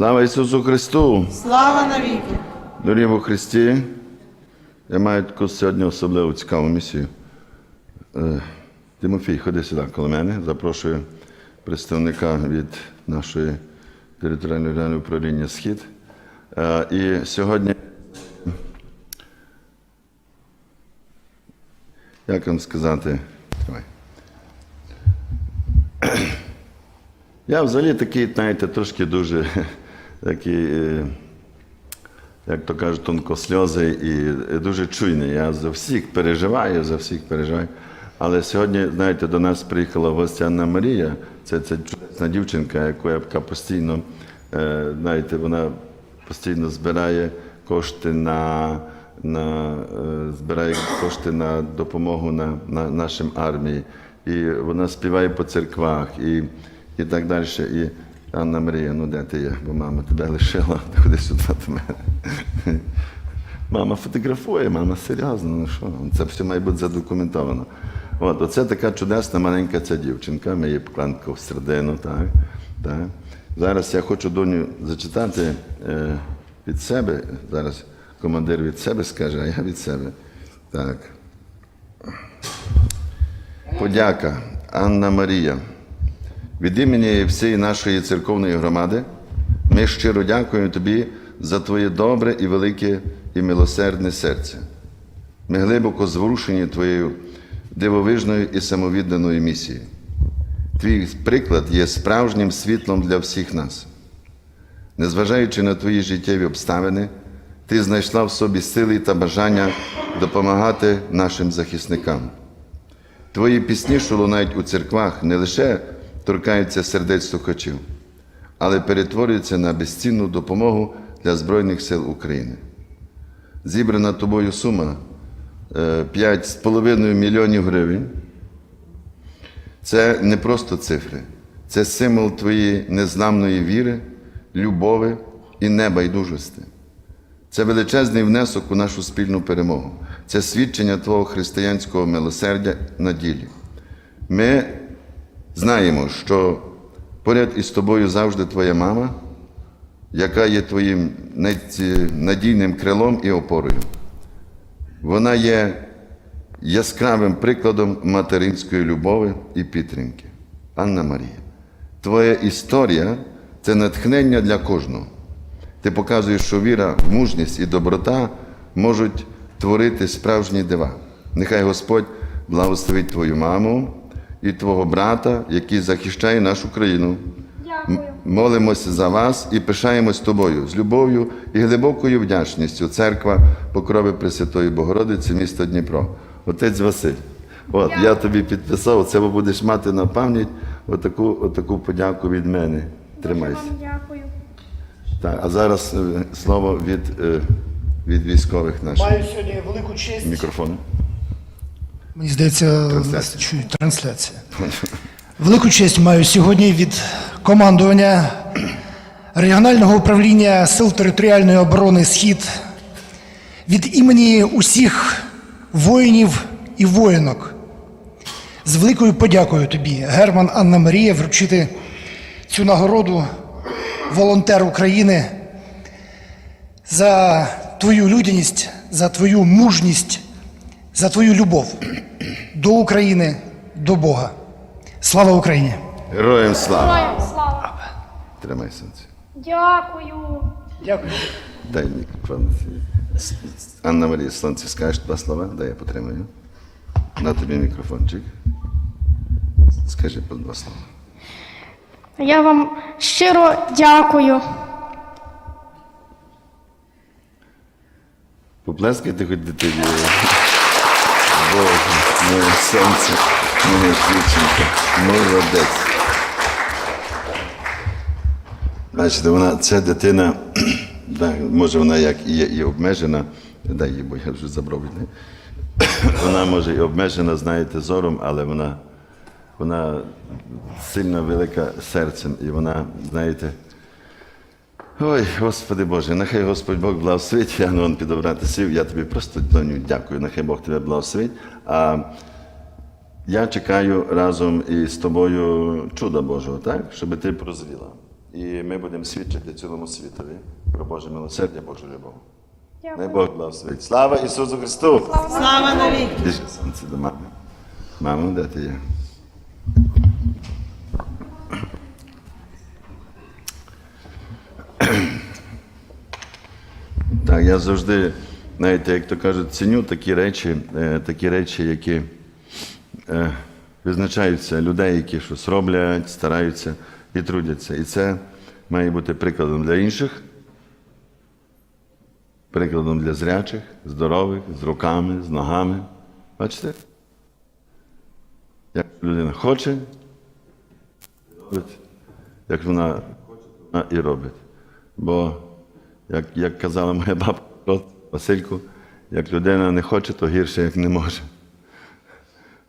Слава Ісусу Христу! Слава навіки! Дорогі у Христі! Я маю таку сьогодні особливу цікаву місію. Е, Тимофій, ходи сюди коло мене. Запрошую представника від нашої територіальної регіонального управління Схід. Е, І сьогодні, як вам сказати, я взагалі такий, знаєте, трошки дуже такий. е, як то кажуть, тонкосльози і дуже чуйний. Я за всіх переживаю, за всіх переживаю. Але сьогодні, знаєте, до нас приїхала гостя Анна Марія. Це, це чудесна дівчинка, яку яка постійно, е, знаєте, вона постійно збирає кошти на, на е, збирає кошти на допомогу на, на нашим армії. І вона співає по церквах і, і так далі. І Анна Марія, ну де ти є? Бо мама тебе лишила, ходи сюди до мене. Мама фотографує, мама серйозно, ну що, це все має бути задокументовано. От, оце така чудесна маленька ця дівчинка, ми її покладемо в середину, так, так. Зараз я хочу доню зачитати е, від себе. Зараз командир від себе скаже, а я від себе. Так. Подяка, Анна Марія. Від імені всієї нашої церковної громади ми щиро дякуємо тобі за твоє добре і велике і милосердне серце. Ми глибоко зворушені твоєю дивовижною і самовідданою місією. Твій приклад є справжнім світлом для всіх нас. Незважаючи на твої життєві обставини, ти знайшла в собі сили та бажання допомагати нашим захисникам. Твої пісні, що лунають у церквах, не лише торкаються сердець слухачів, але перетворюються на безцінну допомогу для Збройних сил України. Зібрана тобою сума е, 5,5 мільйонів гривень. Це не просто цифри, це символ твоєї незламної віри, любові і небайдужості. Це величезний внесок у нашу спільну перемогу. Це свідчення Твого християнського милосердя на ділі. Ми знаємо, що поряд із тобою завжди твоя мама, яка є твоїм надійним крилом і опорою. Вона є яскравим прикладом материнської любові і підтримки. Анна Марія, твоя історія це натхнення для кожного. Ти показуєш, що віра, мужність і доброта можуть творити справжні дива. Нехай Господь благословить твою маму і твого брата, який захищає нашу країну. Дякую. Молимося за вас і пишаємось тобою з любов'ю і глибокою вдячністю. Церква Покрови Пресвятої Богородиці, місто Дніпро. Отець Василь. От, я тобі підписав, це ви будеш мати на пам'ять отаку, отаку подяку від мене. Тримайся. Дуже вам дякую. Так, а зараз е, слово від, е, від військових наших. Маю сьогодні велику честь. Мікрофон. Мені здається, Трансляція. чують трансляція. Велику честь маю сьогодні від командування регіонального управління Сил територіальної оборони Схід від імені усіх воїнів і воїнок. З великою подякою тобі, Герман Анна Марія, вручити цю нагороду волонтер України за твою людяність, за твою мужність, за твою любов до України, до Бога. Слава Україні! Героям слава! Героям слава. Тримай сонце. Дякую. Дякую. Дай мікрофон. Анна Марія, сонце, скажеш два слова? Дай я потримаю. На тобі мікрофончик. Скажи по два слова. Я вам щиро дякую. Поплескайте хоч дитині. Боже, моє сонце, моя дівчинка, молодець. Бачите, вона, ця дитина, да, може вона як і є і обмежена, дай їй, бо я вже забрав неї. Вона може і обмежена, знаєте, зором, але вона, вона сильно велика серцем, і вона, знаєте, Ой, Господи Боже, нехай Господь Бог благословить. Я ну, он підобрати сів. Я тобі просто доню дякую, нехай Бог тебе благословить. А я чекаю разом із тобою чуда Божого, так? Щоб ти прозріла. І ми будемо свідчити цілому світові про Боже милосердя, Божу любов. Дай Дякую. Бог благословить. Слава Ісусу Христу! Слава навіки! Біжи сонце до мами. Мамо, де ти є? Я завжди, знаєте, як то кажуть, ціню такі речі, е, такі речі, які е, визначаються людей, які щось роблять, стараються і трудяться. І це має бути прикладом для інших, прикладом для зрячих, здорових, з руками, з ногами. Бачите? Як людина хоче, робить, як вона хоче, вона і робить. Бо, як, як казала моя бабка Васильку, як людина не хоче, то гірше, як не може.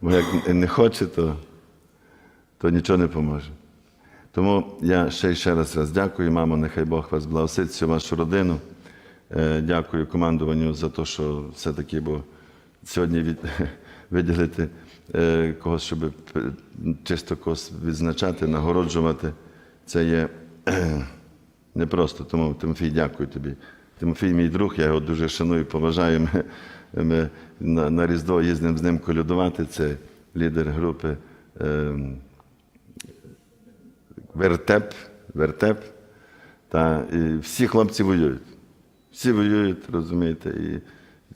Бо як не хоче, то, то нічого не поможе. Тому я ще ще раз раз дякую, мамо, нехай Бог вас благословить, всю вашу родину. Е, Дякую командуванню за те, що все-таки, бо сьогодні від, виділити е, когось, щоб чисто когось відзначати, нагороджувати, це є е, непросто. Тому Тимофій, дякую тобі. Тимофій, мій друг, я його дуже шаную, поважаю. Ми, ми на, на Різдво їздимо з ним колядувати. Це лідер групи. Е, Вертеп, вертеп. Та, і всі хлопці воюють. Всі воюють, розумієте, і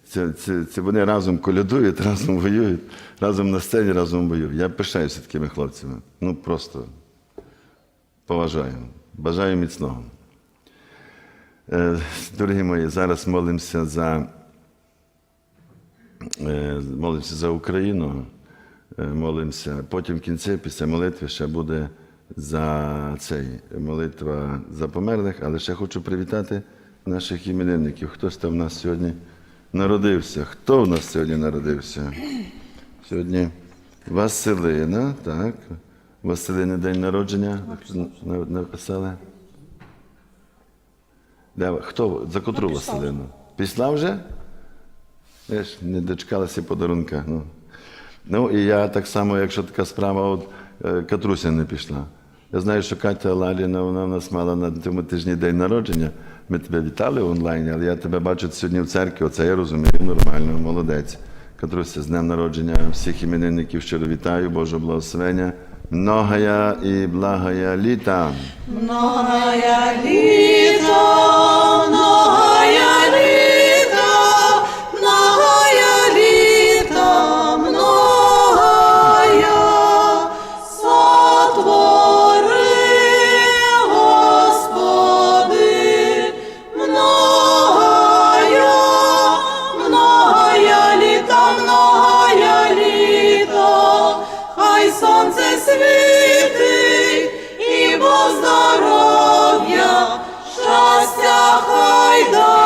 це, це, це вони разом колядують, разом воюють, разом на сцені, разом воюють. Я пишаюся такими хлопцями. Ну просто поважаю. Бажаю міцного. Е, Дорогі мої, зараз молимося за, е, молимося за Україну, е, молимося. Потім в кінці, після молитви, ще буде за цей молитва за померлих, але ще хочу привітати наших іменинників. Хтось там в нас сьогодні народився? Хто в нас сьогодні народився? Сьогодні Василина, так. Василини день народження на- написали. Де, хто? За котру Василину? Пішла вже? Ж не дочекалися подарунка. Ну. ну і я так само, якщо така справа, от е, Катруся не пішла. Я знаю, що Катя Лаліна, вона в нас мала на цьому тижні день народження. Ми тебе вітали онлайн, але я тебе бачу сьогодні в церкві. Оце я розумію, нормально, молодець. Катруся, з днем народження всіх іменинників щиро вітаю, Божого благословення. Многая и благая лита. Многая лита. многая світи, і бо здоров'я, щастя хай дай.